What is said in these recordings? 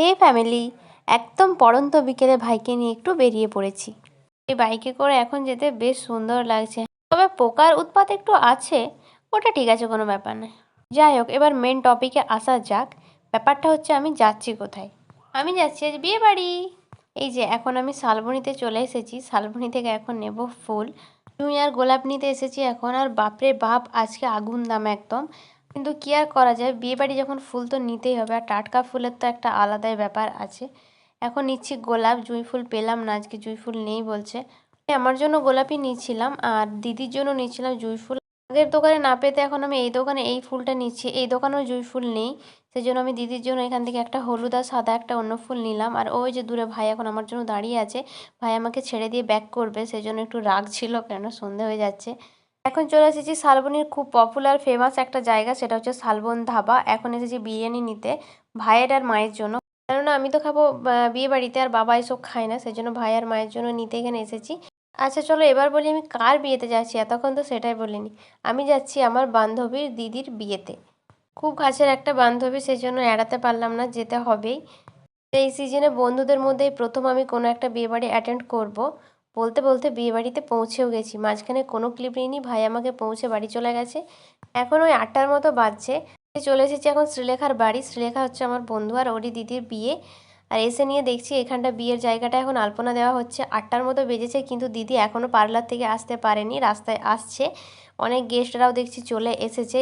হে family, একদম পড়ন্ত বিকেলে ভাইকে নিয়ে একটু বেরিয়ে পড়েছি। এই বাইকে করে এখন যেতে বেশ সুন্দর লাগছে। তবে পোকার উৎপাত একটু আছে, ওটা ঠিক আছে কোনো ব্যাপার নয় যাই হোক, এবার মেন টপিকে আসা যাক। ব্যাপারটা হচ্ছে আমি যাচ্ছি কোথায়? আমি যাচ্ছি আজ বিয়ে বাড়ি। এই যে, এখন আমি শালবনিতে চলে এসেছি। শালবনি থেকে এখন নেব ফুল। জুঁই আর গোলাপ নিতে এসেছি এখন। আর বাপরে বাপ, আজকে আগুন দাম একদম। কিন্তু কী আর করা যায়? বিয়েবাড়ি যখন ফুল তো নিতেই হবে, আর টাটকা ফুলের তো একটা আলাদাই ব্যাপার আছে। এখন নিচ্ছি গোলাপ, জুঁই ফুল পেলাম না, আজকে জুঁই ফুল নেই বলছে। আমার জন্য গোলাপই নিচ্ছিলাম, আর দিদির জন্য নিচ্ছিলাম জুঁই ফুল। আগের দোকানে না পেতে এখন আমি এই দোকানে এই ফুলটা নিচ্ছি, এই দোকানেও জুঁই ফুল নেই। সেই জন্য আমি দিদির জন্য এখান থেকে একটা হলুদ আর সাদা একটা অন্য ফুল নিলাম। আর ওই যে দূরে ভাই এখন আমার জন্য দাঁড়িয়ে আছে, ভাই আমাকে ছেড়ে দিয়ে ব্যাক করবে সেই জন্য একটু রাগ ছিল কেন? সন্ধে হয়ে যাচ্ছে। এখন চলে এসেছি শালবনির খুব পপুলার ফেমাস একটা জায়গা, সেটা হচ্ছে শালবন ধাবা। এখন এসেছি বিরিয়ানি নিতে, ভাইয়ের আর মায়ের জন্য। কেননা আমি তো খাব বিয়ে বাড়িতে আর বাবা এসব খায় না, সেই জন্য ভাই আর মায়ের জন্য নিতে এখানে এসেছি। আচ্ছা চলো এবার বলি আমি কার বিয়েতে যাচ্ছি, এতক্ষণ তো সেটাই বলিনি। আমি যাচ্ছি আমার বান্ধবীর দিদির বিয়েতে। খুব কাছের একটা বান্ধবী, সেই জন্য এড়াতে পারলাম না, যেতে হবেই। এই সিজনে বন্ধুদের মধ্যেই প্রথম আমি কোনো একটা বিয়েবাড়ি অ্যাটেন্ড করব। বলতে বলতে বিয়েবাড়িতে পৌঁছেও গেছি। মাঝখানে কোনো ক্লিপ নিইনি, ভাই আমাকে পৌঁছে বাড়ি চলে গেছে। এখন ওই আটটার মতো বাজছে। চলে এসেছি এখন শ্রীলেখার বাড়ি। শ্রীলেখা হচ্ছে আমার বন্ধু আর ওরই দিদির বিয়ে। আর এসে নিয়ে দেখছি এখানটা বিয়ের জায়গাটা এখন আলপনা দেওয়া হচ্ছে। আটটার মতো বেজেছে কিন্তু দিদি এখনও পার্লার থেকে আসতে পারেনি, রাস্তায় আসছে। অনেক গেস্টরাও দেখছি চলে এসেছে।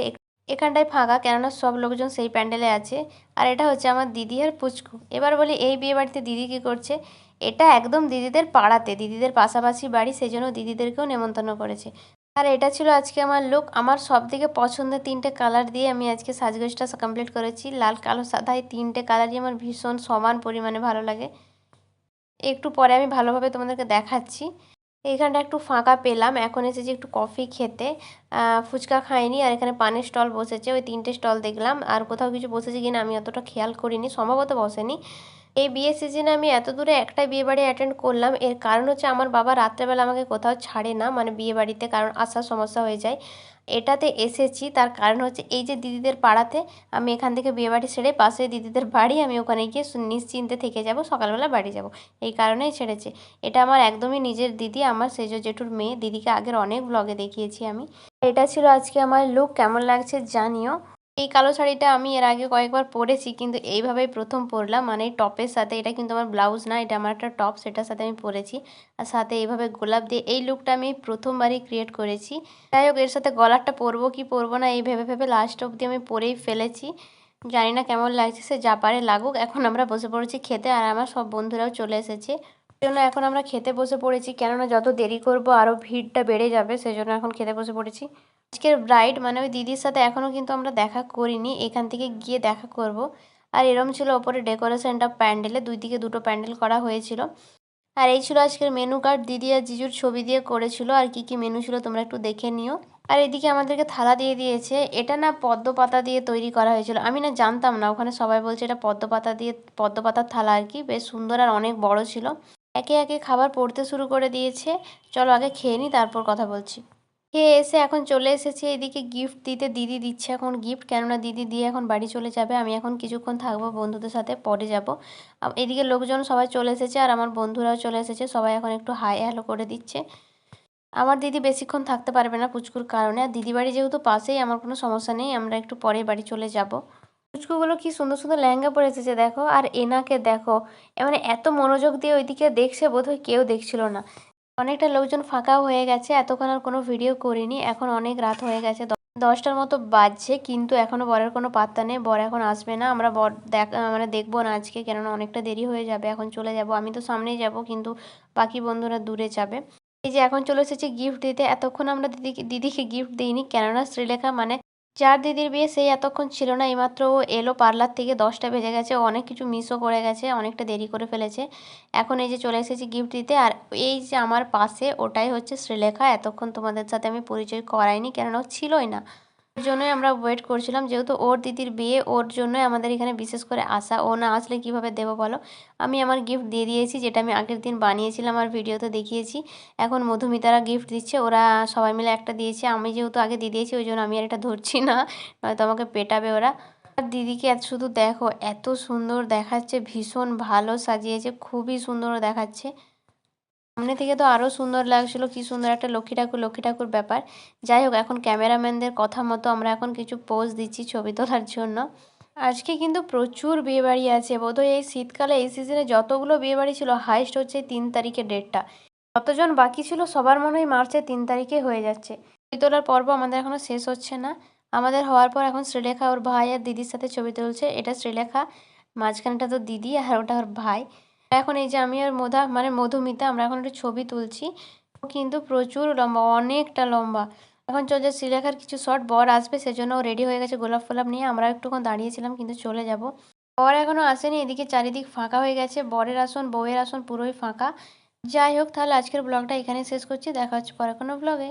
এখানটায় ফাঁকা, কেননা সব লোকজন সেই প্যান্ডেলে আছে। আর এটা হচ্ছে আমার দিদি আর পুচকু। এবার বলি, এই বিয়ে বাড়িতে দিদি কী করছে? এটা একদম দিদিদের পাড়াতে, দিদিদের পাশাপাশি বাড়ি সেই জন্য দিদিদেরকেও নেমন্তন্ন করেছে। আর এটা ছিল আজকে আমার লুক আমার সব থেকে পছন্দের তিনটে কালার দিয়ে আমি আজকে সাজগোজটা কমপ্লিট করেছি। লাল, কালো, সাদা, এই তিনটে কালারই আমার ভীষণ সমান পরিমাণে ভালো লাগে। একটু পরে আমি ভালোভাবে তোমাদেরকে দেখাচ্ছি। এইখানটা একটু ফাঁকা পেলাম। এখন এসেছি একটু কফি খেতে। ফুচকা খাইনি আর এখানে পানের স্টল বসেছে। ওই তিনটে স্টল দেখলাম। আর কোথাও কিছু বসেছে কিনা আমি অতটা খেয়াল করিনি। সম্ভবত বসেনি। এই বিয়ে সিজনে আমি এত দূরে একটা বিয়ে বাড়ি অ্যাটেন্ড করলাম। এর কারণ হচ্ছে আমার বাবা রাত্রেবেলা আমাকে কোথাও ছাড়ে না মানে বিয়ে বাড়িতে কারণ আসার সমস্যা হয়ে যায়। এটাতে এসেছি, তার কারণ হচ্ছে এই যে দিদিদের পাড়াতে আমি এখান থেকে বিয়েবাড়ি ছেড়ে পাশে দিদিদের বাড়ি, আমি ওখানে গিয়ে নিশ্চিন্তে থেকে যাব, সকালবেলা বাড়ি যাব। এই কারণেই ছেড়েছে। এটা আমার একদমই নিজের দিদি, আমার সেজ জেঠুর মেয়ে। দিদিকে আগের অনেক ব্লগে দেখিয়েছি আমি। এটা ছিল আজকে আমার লুক কেমন লাগছে জানিও। এই কালো শাড়িটা আমি এর আগে কয়েকবার পরেছি, কিন্তু এইভাবেই প্রথম পরলাম। মানে টপের সাথে, এটা কিন্তু আমার ব্লাউজ না, এটা আমার একটা টপ সেটার সাথে আমি পরেছি। আর সাথে এইভাবে গোলাপ দিয়ে এই লুকটা আমি প্রথমবারই ক্রিয়েট করেছি। যাই হোক, এর সাথে গলারটা পরবো কি পরবো না, এই ভেবে ভেবে লাস্ট অবধি আমি পরেই ফেলেছি। জানি না কেমন লাগছে, সে যা পারে লাগুক। এখন আমরা বসে পড়েছি খেতে, আর আমার সব বন্ধুরাও চলে এসেছে। জন্য এখন আমরা খেতে বসে পড়েছি। কেননা যত দেরি করব আরও ভিড়টা বেড়ে যাবে সেই জন্য এখন খেতে বসে পড়েছি। আজকের ব্রাইড মানে ওই দিদির সাথে এখনও কিন্তু আমরা দেখা করিনি। এখান থেকে গিয়ে দেখা করব। আর এরম ছিল ওপরে ডেকোরেশনটা প্যান্ডেলে, দুই দিকে দুটো প্যান্ডেল করা হয়েছিল। আর এই ছিল আজকের মেনু কার্ড দিদি আর জিজুর ছবি দিয়ে করেছিল। আর কি কি মেনু ছিল তোমরা একটু দেখে নিও। আর এদিকে আমাদেরকে থালা দিয়ে দিয়েছে। এটা না পদ্ম পাতা দিয়ে তৈরি করা হয়েছিল। আমি না জানতাম না। ওখানে সবাই বলছে এটা পদ্ম পাতা দিয়ে, পদ্ম পাতার থালা আর কি। বেশ সুন্দর আর অনেক বড় ছিল। একে একে খাবার পড়তে শুরু করে দিয়েছে। চলো আগে খেয়ে নিই তারপর কথা বলছি। খেয়ে এসে এখন চলে এসেছি? এদিকে গিফট দিতে দিদি দিচ্ছে এখন গিফট কেননা দিদি দিয়ে এখন বাড়ি চলে যাবে। আমি এখন কিছুক্ষণ থাকব, বন্ধুদের সাথে, পরে যাব। এদিকে লোকজন সবাই চলে এসেছে আর আমার বন্ধুরাও চলে এসেছে। সবাই এখন একটু হাই হ্যালো করে দিচ্ছে। আমার দিদি বেশিক্ষণ থাকতে পারবে না পুচকুর কারণে। আর দিদি বাড়ি যেহেতু পাশেই, আমার কোনো সমস্যা নেই। আমরা একটু পরে বাড়ি চলে যাব। পুচকুগুলো কি সুন্দর সুন্দর লেহেঙ্গা পরে এসেছে দেখো, আর এনাকে দেখো। মানে এত মনোযোগ দিয়ে ওইদিকে দেখছে বোধহয় কেউ দেখছিল না। অনেকটা লোকজন ফাঁকাও হয়ে গেছে, এতক্ষণ আর কোনো ভিডিও করিনি। এখন অনেক রাত হয়ে গেছে দশটার মতো বাজছে, কিন্তু এখনও বরের কোনো পাত্তা নেই। বর এখন আসবে না, আমরা বর দেখ মানে দেখব না আজকে, কেননা অনেকটা দেরি হয়ে যাবে। এখন চলে যাব। আমি তো সামনেই যাব, কিন্তু বাকি বন্ধুরা দূরে যাবে। এই যে এখন চলে এসেছি গিফট দিতে। এতক্ষণ আমরা দিদিকে দিদিকে গিফট দিইনি, কেননা শ্রীলেখা মানে যার দিদির বিয়ে সেই এতক্ষণ ছিল না, এইমাত্র ও এলো পার্লার থেকে, দশটা বেজে গেছে, অনেক কিছু মিসও করে গেছে, অনেকটা দেরি করে ফেলেছে। এখন এই যে চলে এসেছি গিফট দিতে, আর এই যে আমার পাশে ওটাই হচ্ছে শ্রীলেখা, এতক্ষণ তোমাদের সাথে আমি পরিচয় করাইনি, কেননা ছিলই না। জন্যই আমরা ওয়েট করছিলাম, যেহেতু ওর দিদির বিয়ে, ওর জন্যই আমাদের এখানে বিশেষ করে আসা ও না আসলে কীভাবে দেবো বলো? আমি আমার গিফট দিয়ে দিয়েছি, যেটা আমি আগের দিন বানিয়েছিলাম আর ভিডিওতে দেখিয়েছি। এখন মধুমিতারা গিফট দিচ্ছে, ওরা সবাই মিলে একটা দিয়েছে। আমি যেহেতু আগে দিয়ে দিয়েছি, ওই জন্য আমি আর এটা ধরছি না, নয়তো আমাকে পেটাবে ওরা। আর দিদিকে এত শুধু দেখো, এত সুন্দর দেখাচ্ছে, ভীষণ ভালো সাজিয়েছে, খুবই সুন্দর দেখাচ্ছে। সামনে থেকে তো আরও সুন্দর লাগছিল, কি সুন্দর একটা লক্ষ্মী ঠাকুর লক্ষ্মী ঠাকুর ব্যাপার। যাই হোক, এখন ক্যামেরাম্যানদের কথা মতো আমরা এখন কিছু পোজ দিচ্ছি ছবি তোলার জন্য। আজকে কিন্তু প্রচুর বিয়েবাড়ি আছে, বোধহয় এই শীতকালে এই সিজনে যতগুলো বিয়েবাড়ি ছিল হাইস্ট হচ্ছে তিন তারিখের ডেটটা। যতজন বাকি ছিল, সবার মনে হয় মার্চের তিন তারিখে হয়ে যাচ্ছে। ছবি তোলার পর্ব আমাদের এখনও শেষ হচ্ছে না। আমাদের হওয়ার পর এখন শ্রীলেখা ওর ভাই আর দিদির সাথে ছবি তুলছে। এটা শ্রীলেখা, মাঝখানটা তো দিদি আর ওটা ওর ভাই। এখন এই যে আমি আর মোধা মানে মধুমিতা, আমরা এখন একটু ছবি তুলছি। কিন্তু প্রচুর লম্বা, অনেকটা লম্বা। এখন চলছে শ্রীলেখার কিছু শর্ট বর আসবে, সেজন্য রেডি হয়ে গেছে গোলাপ ফোলাপ নিয়ে। আমরা একটুক্ষণ দাঁড়িয়েছিলাম, কিন্তু চলে যাব। বর এখনও আসেনি, এদিকে চারিদিক ফাঁকা হয়ে গেছে। বরের আসন, বউয়ের আসন পুরোই ফাঁকা। যাই হোক, তাহলে আজকের ব্লগটা এখানে শেষ করছি। দেখা হচ্ছে পরে কোনো ব্লগে